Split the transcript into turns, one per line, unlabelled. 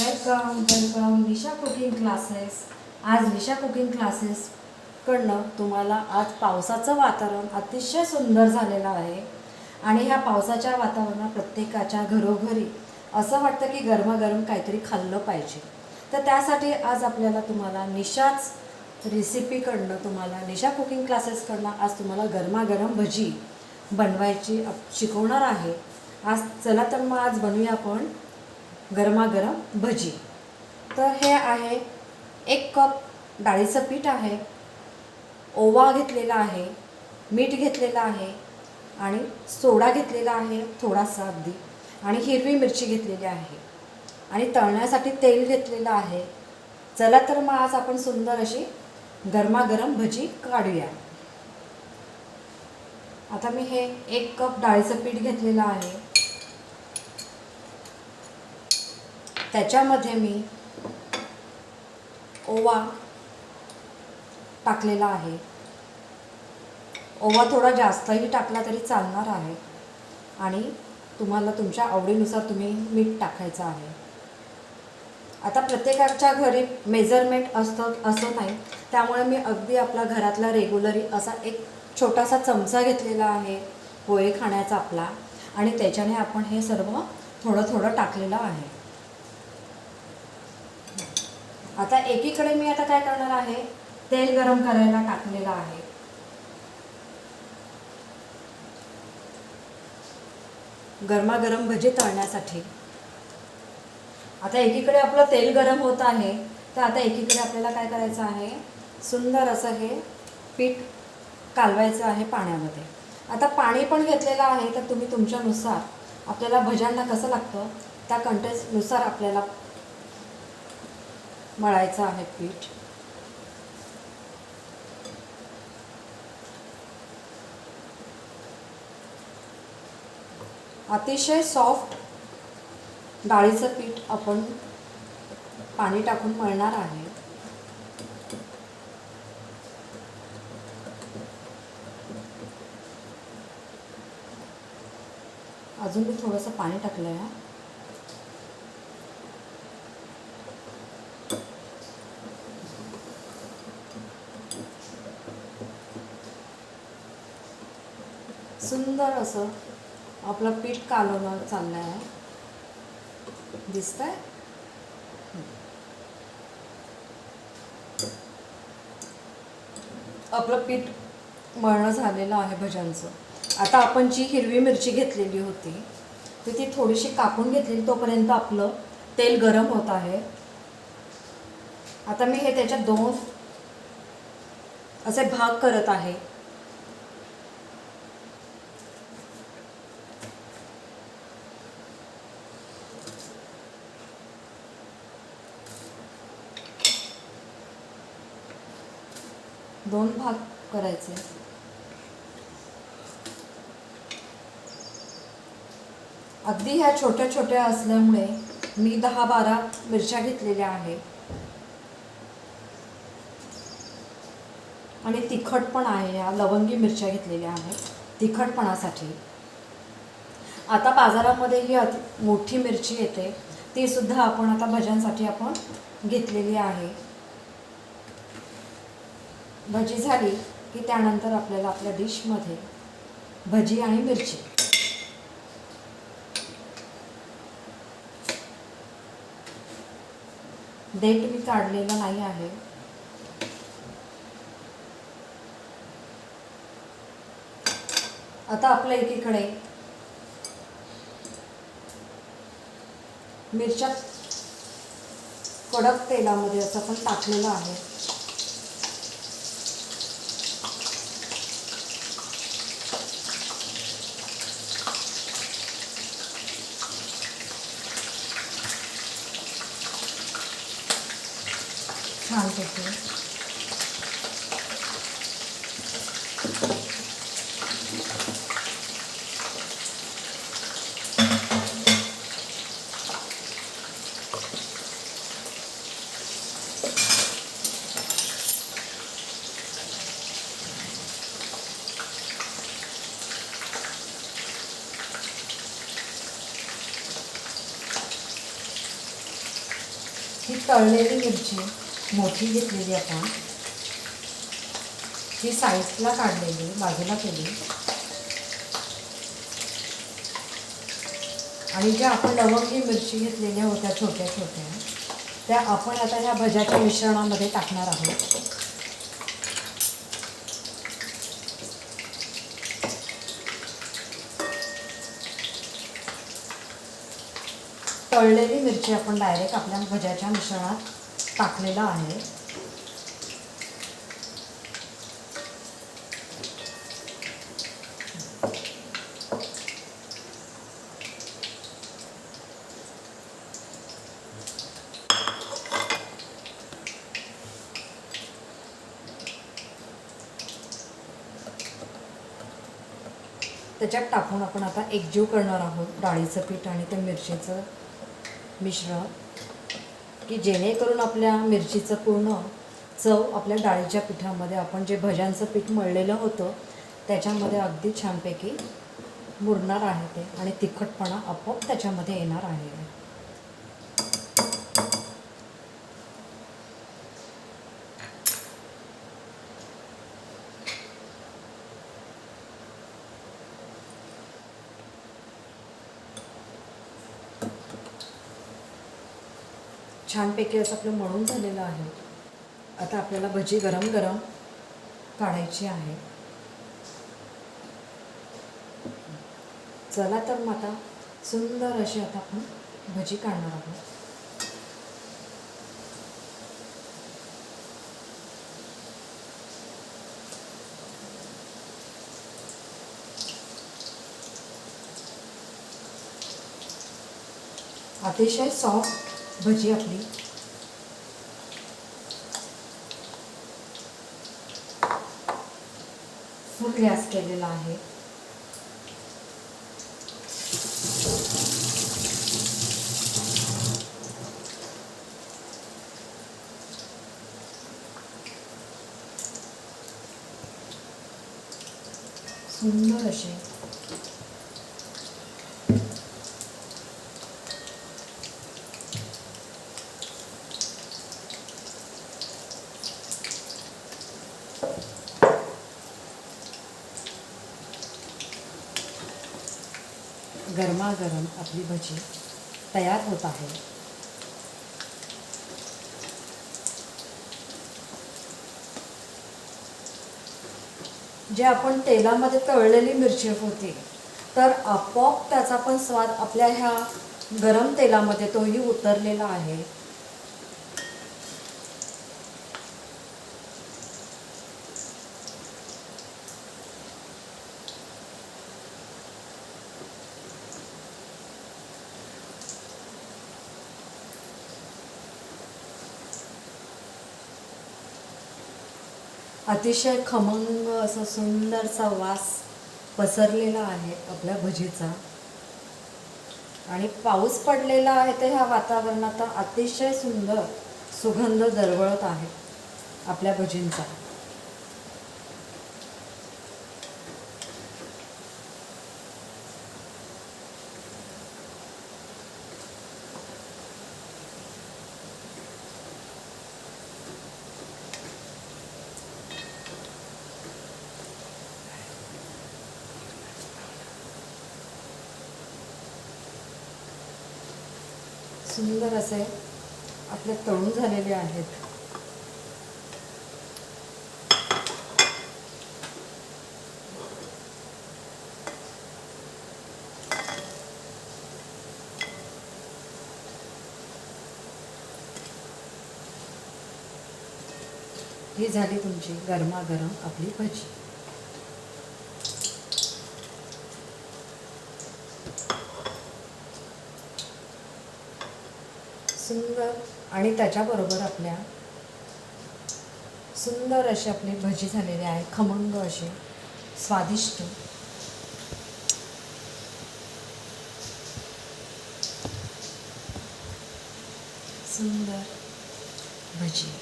Welcome welcome Nisha cooking classes आज Nisha cooking classes कडनं तुम्हाला आज पावसाचं वातावरण अतिशय सुंदर झालेलं आहे. आणि ह्या पावसाच्या वातावरणात प्रत्येकाच्या घरोघरी असं वाटतं की गरमागरम काहीतरी खाल्लं पाहिजे. तर त्यासाठी आज आपल्याला तुम्हाला निशाच रेसिपीकडनं तुम्हाला निशा कुकिंग क्लासेसकडनं आज तुम्हाला गरमागरम भजी बनवायची अप- शिकवणार आहे. आज चला तर मग आज बनवूया आपण गरमागरम भजी. तर हे आहे एक कप डाळीचं पीठ आहे. ओवा घेतलेला आहे मीठ घेतलेलं आहे आणि सोडा घेतलेला आहे थोडासा अगदी. आणि हिरवी मिरची घेतलेली आहे. आणि तळण्यासाठी तेल घेतलेलं आहे. चला तर मग आज आपण सुंदर अशी गरमागरम भजी काढूया. आता मी हे एक कप डाळीचं पीठ घेतलेलं आहे. त्याच्यामध्ये मी ओवा टाकलेला आहे. ओवा थोडा जास्तही टाकला तरी चालणार आहे. आणि तुम्हाला तुमच्या आवडीनुसार तुम्ही मीठ टाकायचं आहे. आता प्रत्येकाच्या घरी मेजरमेंट असतं असं नाही. त्यामुळे मी अगदी आपला घरातला रेग्युलरी असा एक छोटासा चमचा घेतलेला आहे पोहे खाण्याचा आपला. आणि त्याच्याने आपण हे सर्व थोडं थोडं टाकलेलं आहे. आता एकीकडे मी आता काय करणार आहे? तेल गरम करायला टाकलेलं आहे. गरमागरम भजी तळण्यासाठी. आता एकीकडे आपलं तेल गरम होत आहे तर आता एकीकडे आपल्याला काय करायचं आहे? सुंदर असं हे पीठ कालवायचं आहे पाण्यामध्ये. आता पाणी पण घेतलेलं आहे तर तुम्ही तुमच्यानुसार आपल्याला भज्यांना कसं लागतं? त्या कंटेस्टनुसार आपल्याला मळायचं आहे पीठ. अतिशय सॉफ्ट डाळीचं पीठ आपण पाणी टाकून मळणार आहे. अजून मी थोडंसं पाणी टाकलं आहे सुंदर असं आपलं पीठ कालवणं चाललं आहे दिसतंय? आपलं पीठ मळणं झालेलं आहे भज्यांचं. आता आपण जी हिरवी मिरची घेतलेली होती ती ती थोडीशी कापून घेतलेली तोपर्यंत आपलं तेल गरम होत आहे. आता मी हे त्याच्यात दोन असे भाग करत आहे. दोन भाग करायचे. अगदी ह्या छोट्या छोट्या असल्यामुळे मी दहा बारा मिरच्या घेतलेल्या आहे आणि तिखट पण आहे या लवंगी मिरच्या घेतलेल्या आहेत तिखटपणासाठी. आता बाजारामध्ये ही अति मोठी मिरची येते तीसुद्धा आपण आता भज्यांसाठी आपण घेतलेली आहे. भजी झाली की त्यानंतर आपल्याला आपल्या डिशमध्ये भजी आणि मिरची. डेट मी काढलेला नाही आहे. आता आपल्या एकीकडे मिरच्या कडक तेलामध्ये असं पण टाकलेलं आहे. घालते ही तळलेली मिरची. मोठी घेतलेली आपण. ही साईडला काढलेली बाजूला केली. आणि ज्या आपण लवंगी मिरची घेतलेल्या होत्या छोट्या छोट्या त्या आपण आता ह्या भज्याच्या मिश्रणामध्ये टाकणार आहोत. तळलेली मिरची आपण डायरेक्ट आपल्या भज्याच्या मिश्रणात टाकलेलं आहे. त्याच्यात टाकून आपण आता एकजीव करणार आहोत डाळीचं पीठ आणि त्या मिरचीचं मिश्रण. की जेणेकरून आपल्या मिरचीचं पूर्ण चव आपल्या डाळीच्या पिठामध्ये आपण जे भज्यांचं पीठ मळलेलं होतं त्याच्यामध्ये अगदी छानपैकी मुरणार आहे ते आणि तिखटपणा आपोआप त्याच्यामध्ये येणार आहे. छानपैकी असं आपलं मळून झालेलं आहे. आता आपल्याला भजी गरम गरम काढायची आहे. चला तर मग आता सुंदर अशी आता आपण भजी काढणार आहोत. अतिशय सॉफ्ट भजी आपली. फुल गॅस केलेला आहे. सुंदर असे. गरमागरम आपली भजी तयार होत आहे. जे आपण तेलामध्ये तळलेली मिरची होती तर आपोआप त्याचा पण स्वाद आपल्या ह्या गरम तेलामध्ये तोही उतरलेला आहे. अतिशय खमंग असा सुंदरसा वास पसरलेला आहे आपल्या भजीचा. आणि पाऊस पडलेला आहे तर ह्या वातावरणात अतिशय सुंदर सुगंध दरवळत आहे आपल्या भजींचा. सुंदर असे आपले तळून झालेले आहेत. ही झाली तुमची गरमागरम आपली भजी. सुंदर आणि त्याच्याबरोबर आपल्या सुंदर अशी आपली भजी झालेली आहे खमंग अशी स्वादिष्ट. सुंदर भजी.